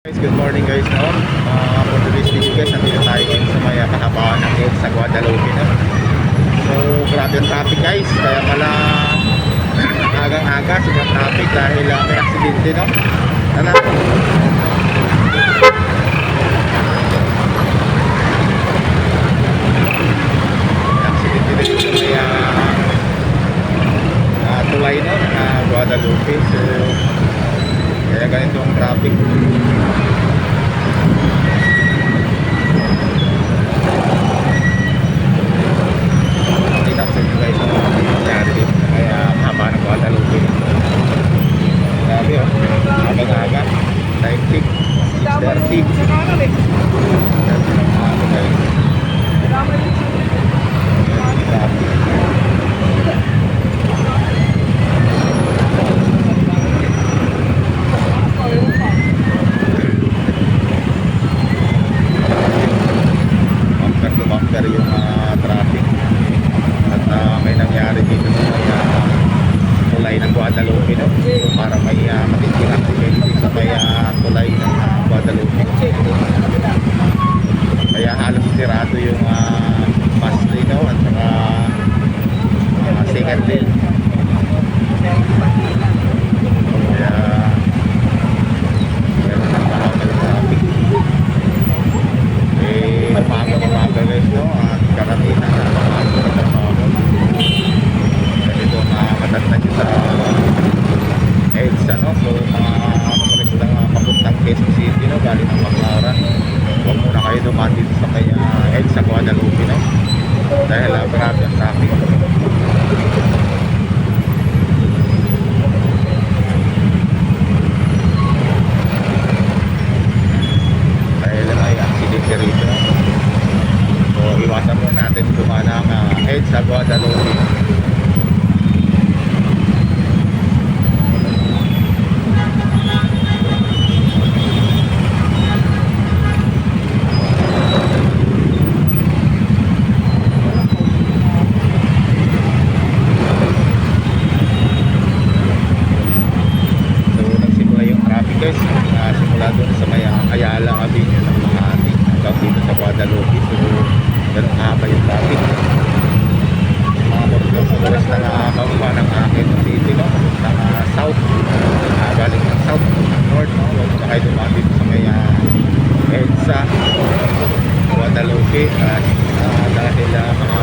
Guys, good morning guys no. Uh, for today's video guys, nandito tayo ngayon sa may uh, kahabaan ng road sa Guadalupe no. So, grabe ang traffic guys. Kaya pala agang-aga sobrang traffic dahil uh, may aksidente no. Ano? Aksidente dito sa may uh, uh, tulay no, na Guadalupe. So, kaya ganito ang traffic. Kita ko sa inyo guys ang mga nangyari dito. Kaya haba ng Guadalupe. Oh. Aga-aga. Time check. 6.30. Grabe ng aga guys. Ayan, traffic. bumper to bumper yung ah, traffic at ah, may nangyari dito sa may ah, tulay ng Guadalupe no? para may uh, matinding accidente sa may ah, tulay ng ah, Guadalupe. Kaya halos sirado yung uh, bus lane no? at saka uh, second lane. Kaya meron ng mahal traffic eh, umaga umaga guys, no? At karamihan na umaga na trabaho. Kasi ito, mga matatag sa EDSA, no? So, mga motorist lang uh, papuntang Quezon City, no? Galing ng Baclaran. Huwag muna kayo dumaan dito sa kaya EDSA Guadalupe, no? Dahil uh, grabe ang traffic. dahil may aksidente rito. So, iwasan mo natin dumaan ang uh, EDSA sa Guadalupe. So, nagsimula yung traffic guys. Uh, simula doon sa may Ayala Avenue ng Makati hanggang dito sa Guadalupe. So, ganun haba yung traffic. Mga motor sa oras na nakakaupa ng akin city, no? Ng uh, south. Uh, galing ng south, north, no? Huwag na kayo dumaan sa may uh, EDSA, Guadalupe. At uh, dahil uh, mahaba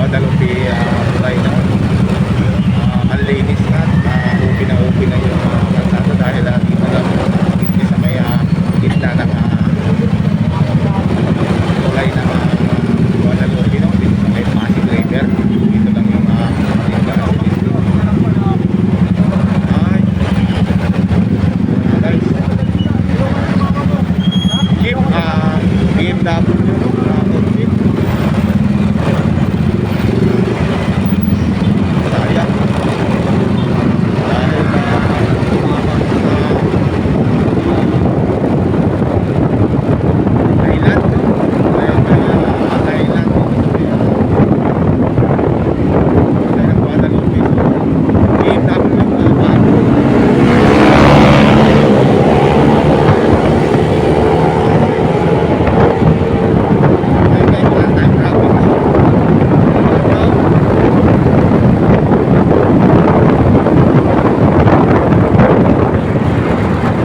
Guadalupe uh, Tulay uh, na uh, ang ladies na uh, open na open na yung uh, kalsada dahil uh, dito lang dito sa may uh, gitna ng uh, ng uh, no? uh, uh BMW